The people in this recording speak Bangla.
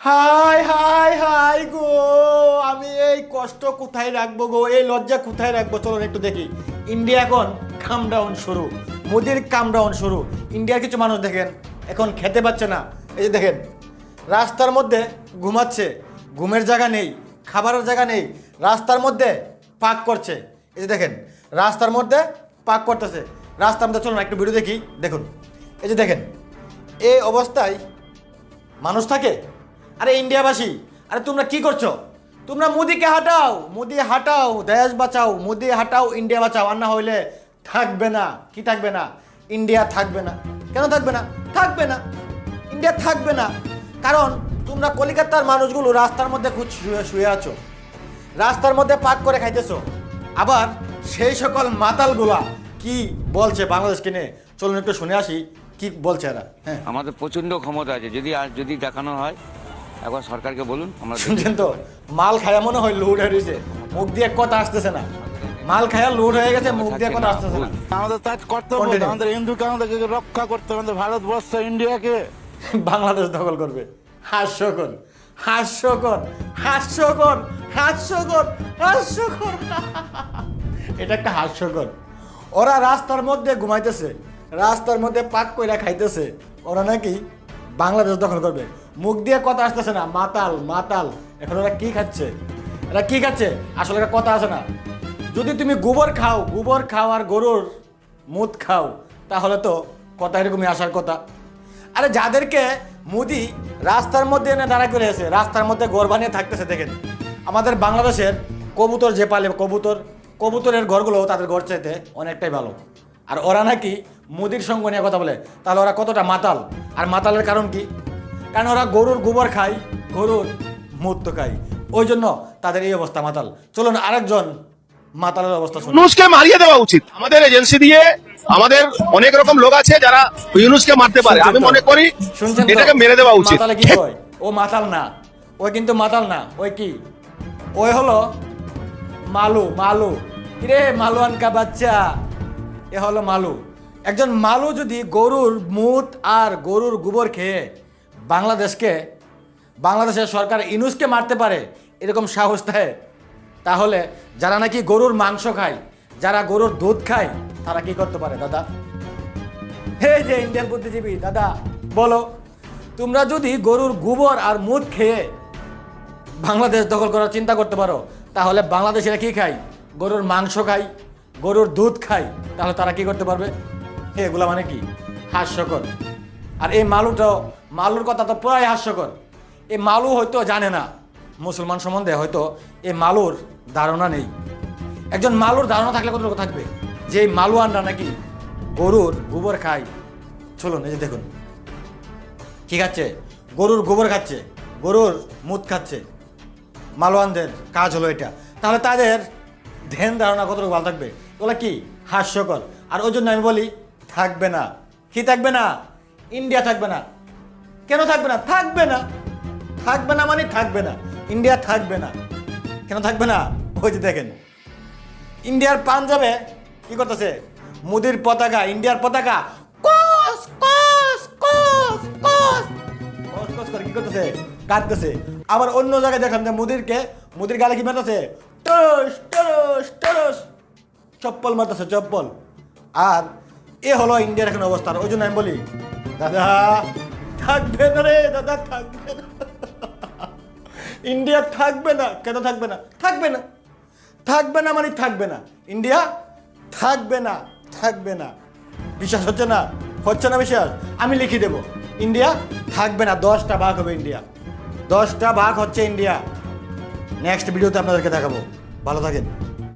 হাই হাই হাই গো, আমি এই কষ্ট কোথায় রাখব গো? এই লজ্জা কোথায় রাখব? চলুন একটু দেখি। ইন্ডিয়া এখন কাম ডাউন শুরু। মোদির কাম ডাউন শুরু। ইন্ডিয়ার কিছু মানুষ দেখেন, এখন খেতে পাচ্ছে না। এই যে দেখেন, রাস্তার মধ্যে ঘুমাচ্ছে, ঘুমের জায়গা নেই, খাবারের জায়গা নেই, রাস্তার মধ্যে পাক করছে। এই যে দেখেন, রাস্তার মধ্যে পাক করতেছে। রাস্তার মধ্যে চলুন একটু ভিডিও দেখি, দেখুন। এই যে দেখেন, এই অবস্থায় মানুষ থাকে আরে ইন্ডিয়াবাসী, আরে তোমরা কি করছ? তোমরা মোদিকে হাঁটাও, মোদি হাঁটাও, দেশ বাঁচাও, মোদি হাঁটাও, ইন্ডিয়া বাঁচাও। আর না হইলে থাকবে না। কি থাকবে না? ইন্ডিয়া থাকবে না। কেন থাকবে না? থাকবে না। ইন্ডিয়া থাকবে না। কারণ তোমরা কলিকাতার মানুষগুলো রাস্তার মধ্যে খুব শুয়ে শুয়ে আছো। রাস্তার মধ্যে পাক করে খাইতেছো। আবার সেই সকল মাতালগুলা কি বলছে বাংলাদেশকে নিয়ে চলুন একটু শুনে আসি, কি বলছে এরা? হ্যাঁ। আমাদের প্রচণ্ড ক্ষমতা আছে। যদি আর যদি দেখানো হয় একবার সরকারকে বলুন আমরা শুনছেন তো? মাল খায়া মনে হয় লোড হয়ে রয়েছে মুখ দিয়ে কথা আসতেছে না। মাল খায়া লোড হয়ে গেছে মুখ দিয়ে কথা আসতেছে না। আমাদের তার কর্তব্য. আমাদের হিন্দুকে আমাদেরকে রক্ষা করতে হবে আমাদের ভারতবর্ষ ইন্ডিয়াকে। বাংলাদেশ দখল করবে। হাস্যকর হাস্যকর হাস্যকর হাস্যকর হাস্যকর। এটা একটা হাস্যকর। ওরা রাস্তার মধ্যে ঘুমাইতেছে রাস্তার মধ্যে পাক কইরা খাইতেছে। ওরা নাকি বাংলাদেশ দখল করবে। মুখ দিয়ে কথা আসতেছে না। মাতাল মাতাল। এখন ওরা কি খাচ্ছে? এরা কি খাচ্ছে? আসলে কথা আছে না। যদি তুমি গোবর খাও গোবর খাও আর গরুর মুদ খাও, তাহলে তো কথা এরকমই আসার কথা। আরে যাদেরকে মোদি রাস্তার মধ্যে এনে দাঁড়া করে এসে রাস্তার মধ্যে ঘর বানিয়ে থাকতেছে, দেখেন। আমাদের বাংলাদেশের কবুতর যে পালে, কবুতর, কবুতরের ঘরগুলো তাদের ঘর চাইতে অনেকটাই ভালো। আর ওরা নাকি মোদির সঙ্গ নিয়ে কথা বলে। তাহলে ওরা কতটা মাতাল? আর মাতালের কারণ কি? কারণ ওরা গরুর গোবর খায় গরুর মুক্ত খায়। ওই জন্য তাদের এই অবস্থা মাতাল। চলুন আরেকজন মাতালের অবস্থা ইউনুসকে মারিয়ে দেওয়া উচিত। আমাদের এজেন্সি দিয়ে আমাদের অনেক রকম লোক আছে যারা ইউনুসকে মারতে পারে। আমি মনে করি শুনছেন এটাকে মেরে দেওয়া উচিত। মাতালে কি কয় ও মাতাল না। ওই কিন্তু মাতাল না। ওই কি? ওই হলো মালু মালু। কিরে মালুয়ান কা বাচ্চা? এ হলো মালু। একজন মালু যদি গরুর মুত আর গরুর গোবর খেয়ে বাংলাদেশকে, বাংলাদেশের সরকার ইনুসকে মারতে পারে, এরকম সাহস দেয়, তাহলে যারা নাকি গরুর মাংস খায়, যারা গরুর দুধ খায়, তারা কি করতে পারে, দাদা? হে যে ইন্ডিয়ান বুদ্ধিজীবী, দাদা, বলো, তোমরা যদি গরুর গোবর আর মুদ খেয়ে বাংলাদেশ দখল করার চিন্তা করতে পারো, তাহলে বাংলাদেশিরা কি খায়? গরুর মাংস খায়, গরুর দুধ খায়, তাহলে তারা কি করতে পারবে? হে, এগুলা মানে কি? হাস্যকর। আর এই মালুটাও মালুর কথা তো পুরাই হাস্যকর। এই মালু হয়তো জানে না, মুসলমান সম্বন্ধে হয়তো এই মালুর ধারণা নেই। একজন মালুর ধারণা থাকলে কতটুকু থাকবে? যে এই মালুয়ানরা নাকি গরুর গোবর খায়। চলুন, এই যে দেখুন। কি খাচ্ছে? গরুর গোবর খাচ্ছে, গরুর মুদ খাচ্ছে। মালওয়ানদের কাজ হলো এটা। তাহলে তাদের ধ্যান ধারণা কতটুকু ভালো থাকবে? ওগুলো কি? হাস্যকর। আর ওই জন্য আমি বলি, থাকবে না। কি থাকবে না? ইন্ডিয়া থাকবে না। কেন থাকবে না? থাকবে না। থাকবে না মানে থাকবে না। ইন্ডিয়া থাকবে না। কেন থাকবে না? ওই যে দেখেন। ইন্ডিয়ার পাঞ্জাবে কি করতেছে? মোদির পতাকা, ইন্ডিয়ার পতাকা। কস কস কস কস। কস কস করে কি করতেছে? কাটতেছে আবার অন্য জায়গায় দেখলাম যে মোদিরকে, মোদির গালে কি মারতেছে? টরস টরস টরস চপ্পল মারতেছে, চপ্পল। আর এ হলো ইন্ডিয়ার এখন অবস্থা। ওই জন্য আমি বলি দাদা, থাকবে না রে, দাদা, থাকবে না। ইন্ডিয়া থাকবে না। কেন থাকবে না? থাকবে না। থাকবে না মানে থাকবে না। ইন্ডিয়া থাকবে না থাকবে না। বিশ্বাস হচ্ছে না? হচ্ছে না বিশ্বাস? আমি লিখে দেব। ইন্ডিয়া থাকবে না। দশটা ভাগ হবে ইন্ডিয়া। দশটা ভাগ হচ্ছে ইন্ডিয়া। নেক্সট ভিডিওতে আপনাদেরকে দেখাবো। ভালো থাকেন।